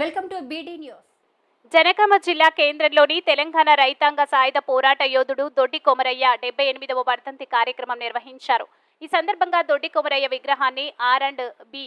Welcome to BD news. Jangaon జిల్లా కేంద్రంలోని తెలంగాణ రైతాంగ సాయుధ పోరాట యోధుడు దొడ్డి కొమరయ్య డెబ్బై ఎనిమిదవ వర్ధంతి కార్యక్రమం నిర్వహించారు. ఈ సందర్భంగా దొడ్డి కొమరయ్య విగ్రహాన్ని R and B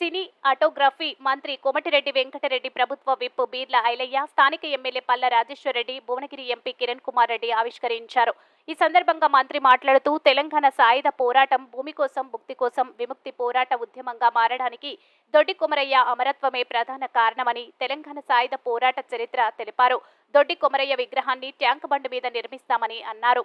cinematography మంత్రి కోమటిరెడ్డి వెంకటరెడ్డి ప్రభుత్వ విప్ బీర్ల ఐలయ్య స్థానిక ఎమ్మెల్యే పల్ల రాజేశ్వరరెడ్డి భువనగిరి ఎంపీ కిరణ్ కుమార్ రెడ్డి ఆవిష్కరించారు. ఈ సందర్భంగా మంత్రి మాట్లాడుతూ తెలంగాణ సాయుధ పోరాటం భూమి కోసం ముక్తి కోసం విముక్తి పోరాట ఉద్యమంగా మారడానికి దొడ్డి కొమరయ్య అమరత్వమే ప్రధాన కారణమని తెలంగాణ సాయుధ పోరాట చరిత్ర తెలిపారు. దొడ్డి కొమరయ్య విగ్రహాన్ని ట్యాంక్ బండ్ మీద నిర్మిస్తామని అన్నారు.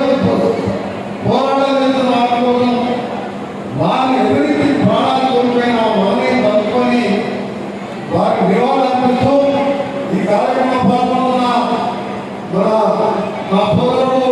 మా సోదరుడు